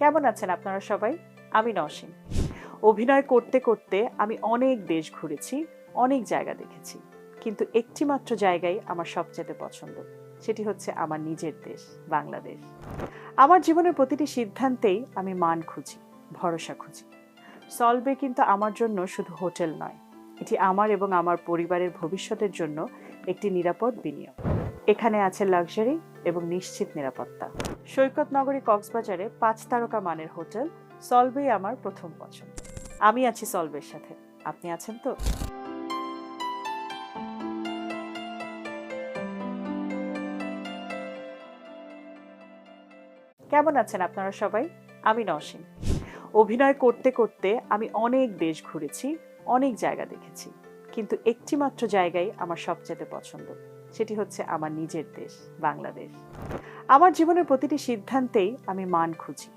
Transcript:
কেমন আছেন আপনারা সবাই? আমি নসীম অভিনয় করতে করতে আমি অনেক দেশ ঘুরেছি, অনেক জায়গা দেখেছি, কিন্তু একটি মাত্র জায়গায় আমার সবচেয়ে পছন্দ। সেটি হচ্ছে আমার নিজের দেশ, বাংলাদেশ। আমার জীবনের প্রতিটি সিদ্ধান্তেই আমি মান খুঁজি, ভরসা খুঁজি। সলবে কিন্তু আমার জন্য শুধু হোটেল নয়, এটি আমার এবং আমার পরিবারের ভবিষ্যতের জন্য একটি নিরাপদ বিনিয়োগ। এখানে আছে লাক্সারি এবং নিশ্চিত নিরাপত্তা। সৈকত নগরী কক্সবাজারে পাঁচ তারকা মানের হোটেল সলবেই আমার প্রথম পছন্দ। আমি আছি সলবের সাথে। আপনি আছেন তো? কেমন আছেন আপনারা সবাই? আমি নসীম অভিনয় করতে করতে আমি অনেক দেশ ঘুরেছি, অনেক জায়গা দেখেছি। কিন্তু একটি মাত্র জায়গায় আমার সবচেয়ে পছন্দ। সেটি হচ্ছে আমার নিজের দেশ বাংলাদেশ। আমার জীবনের প্রতিটি সিদ্ধান্তেই আমি মান খুঁজি।